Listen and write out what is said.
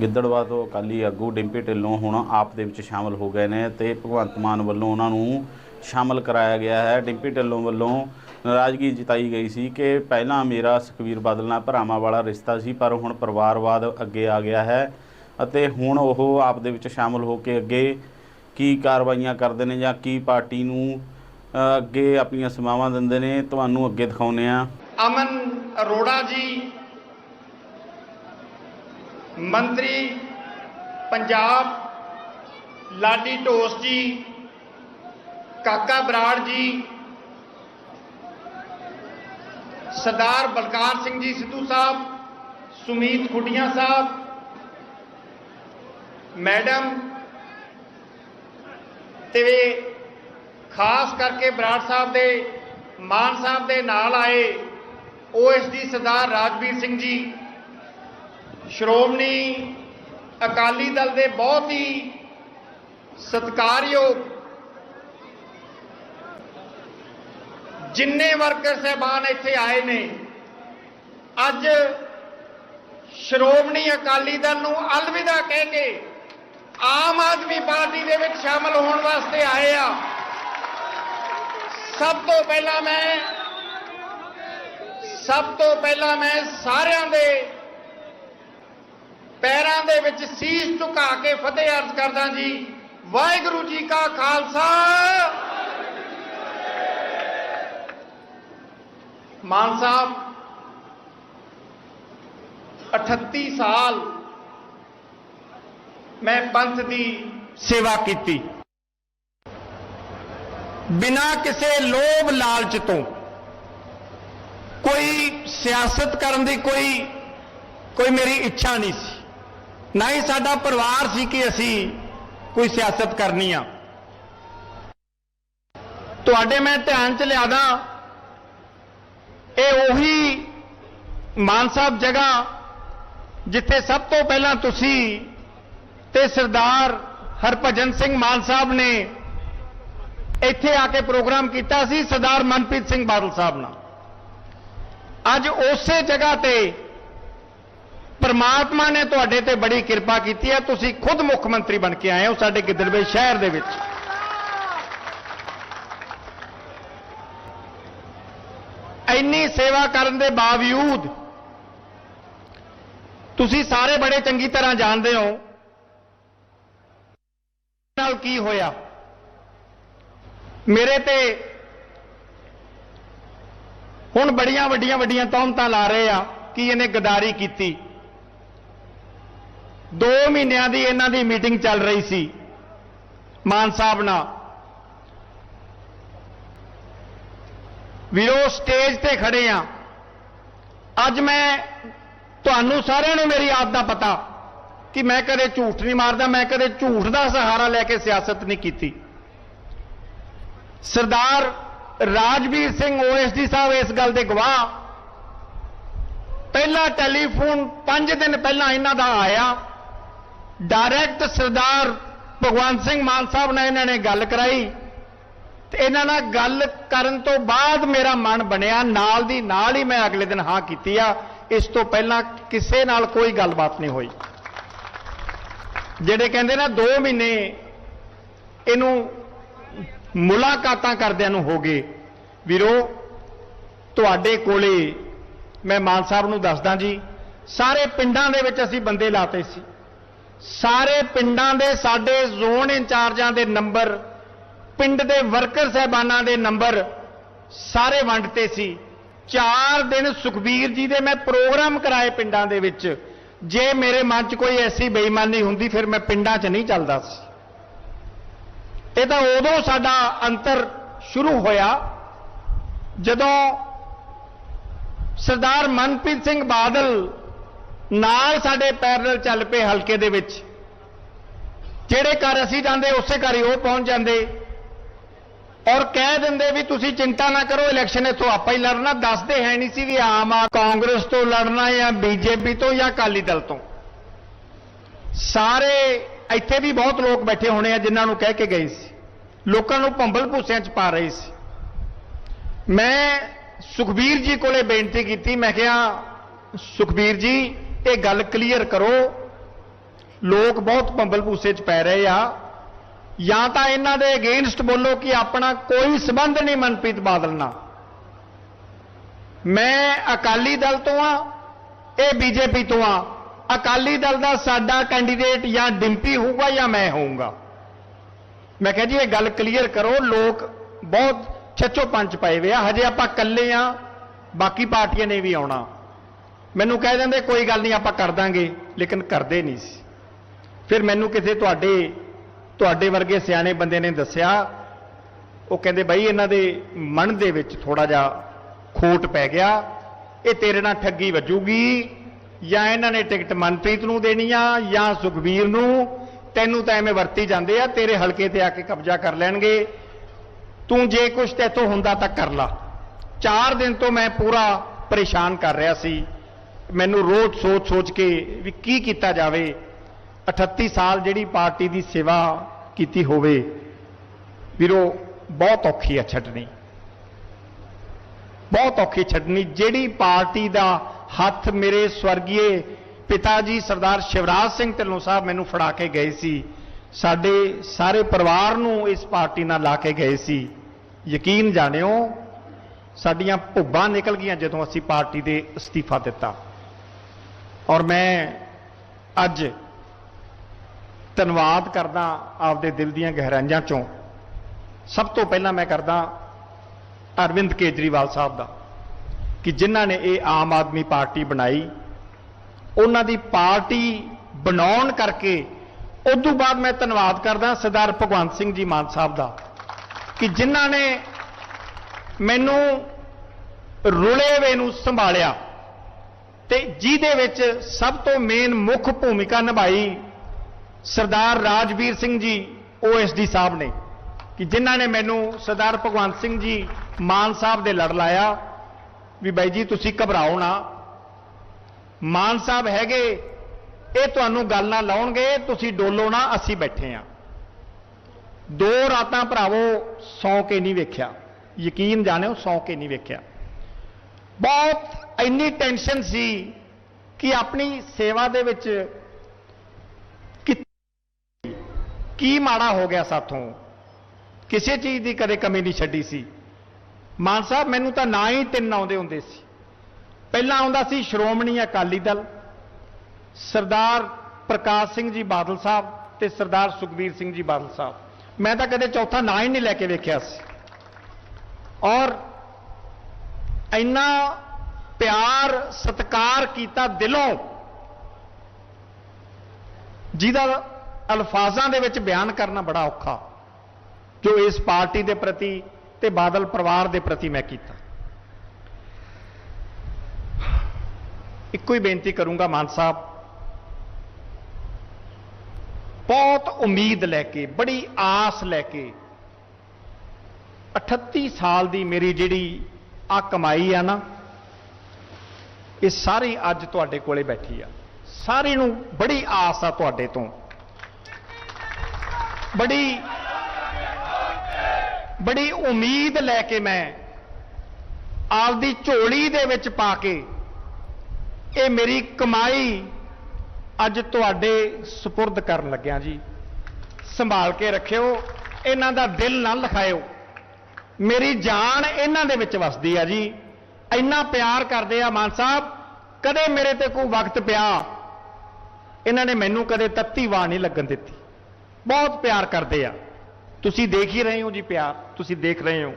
ਗਿੱਦੜਵਾ ਤੋਂ ਅਕਾਲੀ ਆਗੂ ਡਿੰਪੀ ਢਿੱਲੋਂ ਹੁਣ ਆਪ ਦੇ ਵਿੱਚ ਸ਼ਾਮਲ ਹੋ ਗਏ ਨੇ ਤੇ ਭਗਵੰਤ ਮਾਨ ਵੱਲੋਂ ਉਹਨਾਂ ਨੂੰ ਸ਼ਾਮਲ ਕਰਾਇਆ ਗਿਆ ਹੈ। ਡਿੰਪੀ ਢਿੱਲੋਂ ਵੱਲੋਂ ਨਾਰਾਜ਼ਗੀ ਜਤਾਈ ਗਈ ਸੀ ਕਿ ਪਹਿਲਾਂ ਮੇਰਾ ਸੁਖਵੀਰ ਬਾਦਲ ਨਾਲ ਭਰਾਵਾਂ ਵਾਲਾ ਰਿਸ਼ਤਾ ਸੀ, ਪਰ ਹੁਣ ਪਰਿਵਾਰਵਾਦ ਅੱਗੇ ਆ ਗਿਆ ਹੈ ਅਤੇ ਹੁਣ ਉਹ ਆਪ ਦੇ ਵਿੱਚ ਸ਼ਾਮਲ ਹੋ ਕੇ ਅੱਗੇ ਕੀ ਕਾਰਵਾਈਆਂ ਕਰਦੇ ਨੇ ਜਾਂ ਕੀ ਪਾਰਟੀ ਨੂੰ ਅੱਗੇ ਆਪਣੀਆਂ ਸੇਵਾਵਾਂ ਦਿੰਦੇ ਨੇ, ਤੁਹਾਨੂੰ ਅੱਗੇ ਦਿਖਾਉਂਦੇ ਆ ਅਮਨ ਅਰੋੜਾ ਜੀ ਮੰਤਰੀ ਪੰਜਾਬ ਲਾਡੀ ਢੋਸ ਜੀ, ਕਾਕਾ ਬਰਾੜ ਜੀ, ਸਰਦਾਰ ਬਲਕਾਰ ਸਿੰਘ ਜੀ ਸਿੱਧੂ ਸਾਹਿਬ, ਸੁਮੀਤ ਖੁੱਡੀਆਂ ਸਾਹਿਬ, ਮੈਡਮ ਤੇ ਖਾਸ ਕਰਕੇ ਬਰਾੜ ਸਾਹਿਬ ਦੇ, ਮਾਨ ਸਾਹਿਬ ਦੇ ਨਾਲ ਆਏ ਓਐਸਡੀ ਸਰਦਾਰ ਰਾਜਵੀਰ ਸਿੰਘ ਜੀ ਸ਼੍ਰੋਮਣੀ ਅਕਾਲੀ ਦਲ ਦੇ ਬਹੁਤ ਹੀ ਸਤਿਕਾਰਯੋਗ ਜਿੰਨੇ ਵਰਕਰ ਸਹਿਬਾਨ ਇੱਥੇ ਆਏ ਨੇ, ਅੱਜ ਸ਼੍ਰੋਮਣੀ ਅਕਾਲੀ ਦਲ ਨੂੰ ਅਲਵਿਦਾ ਕਹਿ ਕੇ ਆਮ ਆਦਮੀ ਪਾਰਟੀ ਦੇ ਵਿੱਚ ਸ਼ਾਮਲ ਹੋਣ ਵਾਸਤੇ ਆਏ ਆ। ਸਭ ਤੋਂ ਪਹਿਲਾਂ ਮੈਂ, ਸਭ ਤੋਂ ਪਹਿਲਾਂ ਮੈਂ ਸਾਰਿਆਂ ਦੇ ਪੈਰਾਂ ਦੇ ਵਿੱਚ ਸੀਸ ਝੁਕਾ ਕੇ ਫਤਿਹ ਅਰਜ਼ ਕਰਦਾ ਜੀ, ਵਾਹਿਗੁਰੂ ਜੀ ਕਾ ਖਾਲਸਾ। ਮਾਨ ਸਾਹਿਬ 38 ਸਾਲ ਮੈਂ ਪੰਥ ਦੀ ਸੇਵਾ ਕੀਤੀ। ਬਿਨਾਂ ਕਿਸੇ ਲੋਭ ਲਾਲਚ ਤੋਂ, ਕੋਈ ਸਿਆਸਤ ਕਰਨ ਦੀ ਕੋਈ ਕੋਈ ਮੇਰੀ ਇੱਛਾ ਨਹੀਂ ਸੀ। ਨਾ ਹੀ ਸਾਡਾ ਪਰਿਵਾਰ ਸੀ ਕਿ ਅਸੀਂ ਕੋਈ ਸਿਆਸਤ ਕਰਨੀ ਆ। ਤੁਹਾਡੇ ਮੈਂ ਧਿਆਨ ਚ ਲਿਆਦਾ, ਇਹ ਉਹੀ ਮਾਨ ਸਾਹਿਬ ਜਗ੍ਹਾ ਜਿੱਥੇ ਸਭ ਤੋਂ ਪਹਿਲਾਂ ਤੁਸੀਂ ਤੇ ਸਰਦਾਰ ਹਰਭਜਨ ਸਿੰਘ ਮਾਨ ਸਾਹਿਬ ਨੇ ਇੱਥੇ ਆ ਕੇ ਪ੍ਰੋਗਰਾਮ ਕੀਤਾ ਸੀ, ਸਰਦਾਰ ਮਨਪ੍ਰੀਤ ਸਿੰਘ ਬਾਦਲ ਸਾਹਿਬ ਨਾਲ। ਅੱਜ ਉਸੇ ਜਗ੍ਹਾ ਤੇ ਪਰਮਾਤਮਾ ਨੇ ਤੁਹਾਡੇ ਤੇ ਬੜੀ ਕਿਰਪਾ ਕੀਤੀ ਹੈ। ਤੁਸੀਂ ਖੁਦ ਮੁੱਖ ਮੰਤਰੀ ਬਣ ਕੇ ਆਏ ਹੋ ਸਾਡੇ ਗਿੱਦੜਵੇ ਸ਼ਹਿਰ ਦੇ ਵਿੱਚ। ਇੰਨੀ ਸੇਵਾ ਕਰਨ ਦੇ ਬਾਵਜੂਦ ਤੁਸੀਂ ਸਾਰੇ ਬੜੇ ਚੰਗੀ ਤਰ੍ਹਾਂ ਜਾਣਦੇ ਹੋ ਨਾਲ ਕੀ ਹੋਇਆ। ਮੇਰੇ ਤੇ ਹੁਣ ਬੜੀਆਂ ਵੱਡੀਆਂ ਵੱਡੀਆਂ ਤੌਮਤਾਂ ਲਾ ਰਹੇ ਆ ਕਿ ਇਹਨੇ ਗਦਾਰੀ ਕੀਤੀ। 2 ਮਹੀਨਿਆਂ ਦੀ ਇਹਨਾਂ ਦੀ ਮੀਟਿੰਗ ਚੱਲ ਰਹੀ ਸੀ, ਮਾਨ ਸਾਹਿਬ ਨਾਲ। ਵੀਰੋ ਸਟੇਜ ਤੇ ਖੜੇ ਆ। ਅੱਜ ਮੈਂ ਤੁਹਾਨੂੰ ਸਾਰਿਆਂ ਨੂੰ ਮੇਰੀ ਆਦਤ ਦਾ ਪਤਾ ਕਿ ਮੈਂ ਕਦੇ ਝੂਠ ਨਹੀਂ ਮਾਰਦਾ, ਮੈਂ ਕਦੇ ਝੂਠ ਦਾ ਸਹਾਰਾ ਲੈ ਕੇ ਸਿਆਸਤ ਨਹੀਂ ਕੀਤੀ। ਸਰਦਾਰ ਰਾਜਵੀਰ ਸਿੰਘ ਓਐਸਡੀ ਸਾਹਿਬ ਇਸ ਗੱਲ ਦੇ ਗਵਾਹ। ਪਹਿਲਾ ਟੈਲੀਫੋਨ 5 ਦਿਨ ਪਹਿਲਾਂ ਇਹਨਾਂ ਦਾ ਆਇਆ। ਡਾਇਰੈਕਟ ਸਰਦਾਰ ਭਗਵੰਤ ਸਿੰਘ ਮਾਨ ਸਾਹਿਬ ਨਾਲ ਇਹਨਾਂ ਨੇ ਗੱਲ ਕਰਾਈ ਤੇ ਇਹਨਾਂ ਨਾਲ ਗੱਲ ਕਰਨ ਤੋਂ ਬਾਅਦ ਮੇਰਾ ਮਨ ਬਣਿਆ, ਨਾਲ ਦੀ ਨਾਲ ਹੀ ਮੈਂ ਅਗਲੇ ਦਿਨ ਹਾਂ ਕੀਤੀ ਆ। ਇਸ ਤੋਂ ਪਹਿਲਾਂ ਕਿਸੇ ਨਾਲ ਕੋਈ ਗੱਲਬਾਤ ਨਹੀਂ ਹੋਈ। ਜਿਹੜੇ ਕਹਿੰਦੇ ਨਾ 2 ਮਹੀਨੇ ਇਹਨੂੰ ਮੁਲਾਕਾਤਾਂ ਕਰਦਿਆਂ ਨੂੰ ਹੋ ਗਏ। ਵੀਰੋ, ਤੁਹਾਡੇ ਕੋਲੇ ਮੈਂ ਮਾਨ ਸਾਹਿਬ ਨੂੰ ਦੱਸਦਾ ਜੀ, ਸਾਰੇ ਪਿੰਡਾਂ ਦੇ ਵਿੱਚ ਅਸੀਂ ਬੰਦੇ ਲਾਤੇ ਸੀ। ਸਾਰੇ ਪਿੰਡਾਂ ਦੇ, ਸਾਡੇ ਜ਼ੋਨ ਇੰਚਾਰਜਾਂ ਦੇ ਨੰਬਰ, ਪਿੰਡ ਦੇ ਵਰਕਰ ਸਹਿਬਾਨਾਂ ਦੇ ਨੰਬਰ ਸਾਰੇ ਵੰਡਤੇ ਸੀ। 4 ਦਿਨ ਸੁਖਬੀਰ ਜੀ ਦੇ ਮੈਂ ਪ੍ਰੋਗਰਾਮ ਕਰਾਏ ਪਿੰਡਾਂ ਦੇ ਵਿੱਚ। ਜੇ ਮੇਰੇ ਮਨ 'ਚ ਕੋਈ ਐਸੀ ਬੇਈਮਾਨੀ ਹੁੰਦੀ, ਫਿਰ ਮੈਂ ਪਿੰਡਾਂ 'ਚ ਨਹੀਂ ਚੱਲਦਾ ਸੀ। ਇਹ ਤਾਂ ਉਦੋਂ ਸਾਡਾ ਅੰਤਰ ਸ਼ੁਰੂ ਹੋਇਆ, ਜਦੋਂ ਸਰਦਾਰ ਮਨਪ੍ਰੀਤ ਸਿੰਘ ਬਾਦਲ ਨਾਲ ਸਾਡੇ ਪੈਰਲਲ ਚੱਲ ਪਏ ਹਲਕੇ ਦੇ ਵਿੱਚ। ਜਿਹੜੇ ਘਰ ਅਸੀਂ ਜਾਂਦੇ, ਉਸੇ ਘਰ ਹੀ ਉਹ ਪਹੁੰਚ ਜਾਂਦੇ। ਔਰ ਕਹਿ ਦਿੰਦੇ ਵੀ ਤੁਸੀਂ ਚਿੰਤਾ ਨਾ ਕਰੋ, ਇਲੈਕਸ਼ਨ ਇੱਥੋਂ ਆਪਾਂ ਹੀ ਲੜਨਾ। ਦੱਸਦੇ ਹੈ ਨਹੀਂ ਸੀ ਵੀ ਆਮ ਆ ਕਾਂਗਰਸ ਤੋਂ ਲੜਨਾ ਜਾਂ ਬੀਜੇਪੀ ਤੋਂ ਜਾਂ ਅਕਾਲੀ ਦਲ ਤੋਂ। ਸਾਰੇ ਇੱਥੇ ਵੀ ਬਹੁਤ ਲੋਕ ਬੈਠੇ ਹੋਣੇ ਆ ਜਿਨ੍ਹਾਂ ਨੂੰ ਕਹਿ ਕੇ ਗਏ ਸੀ। ਲੋਕਾਂ ਨੂੰ ਭੰਬਲ ਭੂਸਿਆਂ 'ਚ ਪਾ ਰਹੇ ਸੀ। ਮੈਂ ਸੁਖਬੀਰ ਜੀ ਕੋਲੇ ਬੇਨਤੀ ਕੀਤੀ, ਮੈਂ ਕਿਹਾ, ਸੁਖਬੀਰ ਜੀ ਇਹ ਗੱਲ ਕਲੀਅਰ ਕਰੋ। ਲੋਕ ਬਹੁਤ ਭੰਬਲ ਭੂਸੇ 'ਚ ਪੈ ਰਹੇ ਆ। ਜਾਂ ਤਾਂ ਇਹਨਾਂ ਦੇ ਅਗੇਂਸਟ ਬੋਲੋ ਕਿ ਆਪਣਾ ਕੋਈ ਸਬੰਧ ਨਹੀਂ ਮਨਪ੍ਰੀਤ ਬਾਦਲ ਨਾਲ। ਮੈਂ ਅਕਾਲੀ ਦਲ ਤੋਂ ਆ, ਇਹ ਬੀਜੇਪੀ ਤੋਂ ਆ। ਅਕਾਲੀ ਦਲ ਦਾ ਸਾਡਾ ਕੈਂਡੀਡੇਟ ਜਾਂ ਡਿੰਪੀ ਹੋਊਗਾ ਜਾਂ ਮੈਂ ਹੋਊਗਾ। ਮੈਂ ਕਿਹਾ ਜੀ, ਇਹ ਗੱਲ ਕਲੀਅਰ ਕਰੋ। ਲੋਕ ਬਹੁਤ ਛੱਚੋ ਪੰਚ ਪਏ ਵੇ ਆ। ਹਜੇ ਆਪਾਂ ਇਕੱਲੇ ਆ, ਬਾਕੀ ਪਾਰਟੀਆਂ ਨੇ ਵੀ ਆਉਣਾ। ਮੈਨੂੰ ਕਹਿ ਦਿੰਦੇ, ਕੋਈ ਗੱਲ ਨਹੀਂ, ਆਪਾਂ ਕਰ ਦਾਂਗੇ। ਲੇਕਿਨ ਕਰਦੇ ਨਹੀਂ ਸੀ। ਫਿਰ ਮੈਨੂੰ ਕਿਸੇ ਤੁਹਾਡੇ ਤੁਹਾਡੇ ਵਰਗੇ ਸਿਆਣੇ ਬੰਦੇ ਨੇ ਦੱਸਿਆ, ਉਹ ਕਹਿੰਦੇ, ਬਾਈ, ਇਹਨਾਂ ਦੇ ਮਨ ਦੇ ਵਿੱਚ ਥੋੜਾ ਜਿਹਾ ਖੋਟ ਪੈ ਗਿਆ। ਇਹ ਤੇਰੇ ਨਾਲ ਠੱਗੀ ਵੱਜੂਗੀ, ਜਾਂ ਇਹਨਾਂ ਨੇ ਟਿਕਟ ਮਨਪ੍ਰੀਤ ਨੂੰ ਦੇਣੀ ਆ, ਜਾਂ ਸੁਖਬੀਰ ਨੂੰ। ਤੈਨੂੰ ਤਾਂ ਐਵੇਂ ਵਰਤੀ ਜਾਂਦੇ ਆ, ਤੇਰੇ ਹਲਕੇ ਤੇ ਆ ਕੇ ਕਬਜ਼ਾ ਕਰ ਲੈਣਗੇ। ਤੂੰ ਜੇ ਕੁਛ ਤੇਥੋਂ ਹੁੰਦਾ ਤਾਂ ਕਰ ਲਾ। 4 ਦਿਨ ਤੋਂ ਮੈਂ ਪੂਰਾ ਪਰੇਸ਼ਾਨ ਕਰ ਰਿਹਾ ਸੀ। ਮੈਨੂੰ ਰੋਜ਼ ਸੋਚ ਸੋਚ ਕੇ ਵੀ ਕੀ ਕੀਤਾ ਜਾਵੇ 38 ਸਾਲ ਜਿਹੜੀ ਪਾਰਟੀ ਦੀ ਸੇਵਾ ਕੀਤੀ ਹੋਵੇ, ਵੀਰੋ, ਬਹੁਤ ਔਖੀ ਹੈ ਛੱਡਣੀ। ਬਹੁਤ ਔਖੀ ਛੱਡਣੀ, ਜਿਹੜੀ ਪਾਰਟੀ ਦਾ ਹੱਥ ਮੇਰੇ ਸਵਰਗੀਏ ਪਿਤਾ ਜੀ ਸਰਦਾਰ ਸ਼ਿਵਰਾਜ ਸਿੰਘ ਢਿੱਲੋਂ ਸਾਹਿਬ ਮੈਨੂੰ ਫੜਾ ਕੇ ਗਏ ਸੀ, ਸਾਡੇ ਸਾਰੇ ਪਰਿਵਾਰ ਨੂੰ ਇਸ ਪਾਰਟੀ ਨਾਲ ਲਾ ਕੇ ਗਏ ਸੀ। ਯਕੀਨ ਜਾਣਿਓ, ਸਾਡੀਆਂ ਭੁੱਬਾਂ ਨਿਕਲ ਗਈਆਂ ਜਦੋਂ ਅਸੀਂ ਪਾਰਟੀ ਦੇ ਅਸਤੀਫਾ ਦਿੱਤਾ। ਔਰ ਮੈਂ ਅੱਜ ਧੰਨਵਾਦ ਕਰਦਾ ਆਪਦੇ ਦਿਲ ਦੀਆਂ ਗਹਿਰਾਈਆਂ ਚੋਂ। ਸਭ ਤੋਂ ਪਹਿਲਾਂ ਮੈਂ ਕਰਦਾ ਅਰਵਿੰਦ ਕੇਜਰੀਵਾਲ ਸਾਹਿਬ ਦਾ ਕਿ ਜਿਨ੍ਹਾਂ ਨੇ ਇਹ ਆਮ ਆਦਮੀ ਪਾਰਟੀ ਬਣਾਈ, ਉਹਨਾਂ ਦੀ ਪਾਰਟੀ ਬਣਾਉਣ ਕਰਕੇ ਉਸ ਤੋਂ ਬਾਅਦ ਮੈਂ ਧੰਨਵਾਦ ਕਰਦਾ ਸਰਦਾਰ ਭਗਵੰਤ ਸਿੰਘ ਜੀ ਮਾਨ ਸਾਹਿਬ ਦਾ ਕਿ ਜਿਨ੍ਹਾਂ ਨੇ ਮੈਨੂੰ ਰੁਲੇ ਵੇ ਨੂੰ ਸੰਭਾਲਿਆ। ਤੇ ਜਿਹਦੇ ਵਿੱਚ ਸਭ ਤੋਂ ਮੇਨ ਮੁੱਖ ਭੂਮਿਕਾ ਨਿਭਾਈ ਸਰਦਾਰ ਰਾਜਵੀਰ ਸਿੰਘ ਜੀ ਓਐਸਡੀ ਸਾਹਿਬ ਨੇ। ਕਿ ਜਿਨ੍ਹਾਂ ਨੇ ਮੈਨੂੰ ਸਰਦਾਰ ਭਗਵੰਤ ਸਿੰਘ ਜੀ ਮਾਨ ਸਾਹਿਬ ਦੇ ਲੜ ਲਾਇਆ, ਵੀ ਬਾਈ ਜੀ ਤੁਸੀਂ ਘਬਰਾਓ ਨਾ। ਮਾਨ ਸਾਹਿਬ ਹੈਗੇ, ਇਹ ਤੁਹਾਨੂੰ ਗੱਲ ਨਾ ਲਾਉਣਗੇ, ਤੁਸੀਂ ਡੋਲੋ ਨਾ, ਅਸੀਂ ਬੈਠੇ ਆ। ਦੋ ਰਾਤਾਂ ਭਰਾਵੋ, ਸੌ ਕੇ ਨਹੀਂ ਵੇਖਿਆ। ਯਕੀਨ ਜਾਣਿਓ, ਸੌ ਕੇ ਨਹੀਂ ਵੇਖਿਆ। ਬਹੁਤ ਇੰਨੀ ਟੈਨਸ਼ਨ ਸੀ ਕਿ ਆਪਣੀ ਸੇਵਾ ਦੇ ਵਿੱਚ ਕਿ- ਕੀ ਮਾੜਾ ਹੋ ਗਿਆ ਸਾਥੋਂ। ਕਿਸੇ ਚੀਜ਼ ਦੀ ਕਦੇ ਕਮੀ ਨਹੀਂ ਛੱਡੀ ਸੀ। ਮਾਨ ਸਾਹਿਬ, ਮੈਨੂੰ ਤਾਂ ਨਾ ਹੀ ਤਿੰਨ ਆਉਂਦੇ ਹੁੰਦੇ ਸੀ। ਪਹਿਲਾਂ ਆਉਂਦਾ ਸੀ ਸ਼੍ਰੋਮਣੀ ਅਕਾਲੀ ਦਲ, ਸਰਦਾਰ ਪ੍ਰਕਾਸ਼ ਸਿੰਘ ਜੀ ਬਾਦਲ ਸਾਹਿਬ ਤੇ ਸਰਦਾਰ ਸੁਖਬੀਰ ਸਿੰਘ ਜੀ ਬਾਦਲ ਸਾਹਿਬ। ਮੈਂ ਤਾਂ ਕਦੇ ਚੌਥਾ ਨਾਂ ਹੀ ਨਹੀਂ ਲੈ ਕੇ ਵੇਖਿਆ ਸੀ। ਔਰ ਇੰਨਾ ਪਿਆਰ, ਸਤਿਕਾਰ ਕੀਤਾ ਦਿਲੋਂ। ਜਿਹਦਾ ਅਲਫਾਜ਼ਾਂ ਦੇ ਵਿੱਚ ਬਿਆਨ ਕਰਨਾ ਬੜਾ ਔਖਾ। ਜੋ ਇਸ ਪਾਰਟੀ ਦੇ ਪ੍ਰਤੀ ਤੇ ਬਾਦਲ ਪਰਿਵਾਰ ਦੇ ਪ੍ਰਤੀ ਮੈਂ ਕੀਤਾ। ਇੱਕੋ ਹੀ ਬੇਨਤੀ ਕਰੂੰਗਾ ਮਾਨ ਸਾਹਿਬ। ਬਹੁਤ ਉਮੀਦ ਲੈ ਕੇ, ਬੜੀ ਆਸ ਲੈ ਕੇ 38 ਸਾਲ ਦੀ ਮੇਰੀ ਜਿਹੜੀ ਆ ਕਮਾਈ ਆ ਨਾ, ਇਹ ਸਾਰੀ ਅੱਜ ਤੁਹਾਡੇ ਕੋਲੇ ਬੈਠੀ ਆ। ਸਾਰੀ ਨੂੰ ਬੜੀ ਆਸ ਆ ਤੁਹਾਡੇ ਤੋਂ। ਬੜੀ ਬੜੀ ਉਮੀਦ ਲੈ ਕੇ ਮੈਂ ਆਪਦੀ ਝੋਲੀ ਦੇ ਵਿੱਚ ਪਾ ਕੇ ਇਹ ਮੇਰੀ ਕਮਾਈ ਅੱਜ ਤੁਹਾਡੇ ਸਪੁਰਦ ਕਰਨ ਲੱਗਿਆ ਜੀ। ਸੰਭਾਲ ਕੇ ਰੱਖਿਓ, ਇਹਨਾਂ ਦਾ ਦਿਲ ਨਾ ਲਿਖਾਇਓ। ਮੇਰੀ ਜਾਨ ਇਹਨਾਂ ਦੇ ਵਿੱਚ ਵਸਦੀ ਆ ਜੀ। ਇੰਨਾ ਪਿਆਰ ਕਰਦੇ ਆ ਮਾਨ ਸਾਹਿਬ, ਕਦੇ ਮੇਰੇ ਤੇ ਕੋਈ ਵਕਤ ਪਿਆ। ਇਹਨਾਂ ਨੇ ਮੈਨੂੰ ਕਦੇ ਤੱਤੀ ਵਾਹ ਨਹੀਂ ਲੱਗਣ ਦਿੱਤੀ। ਬਹੁਤ ਪਿਆਰ ਕਰਦੇ ਆ। ਤੁਸੀਂ ਦੇਖ ਹੀ ਰਹੇ ਹੋ ਜੀ ਪਿਆਰ, ਤੁਸੀਂ ਦੇਖ ਰਹੇ ਹੋ।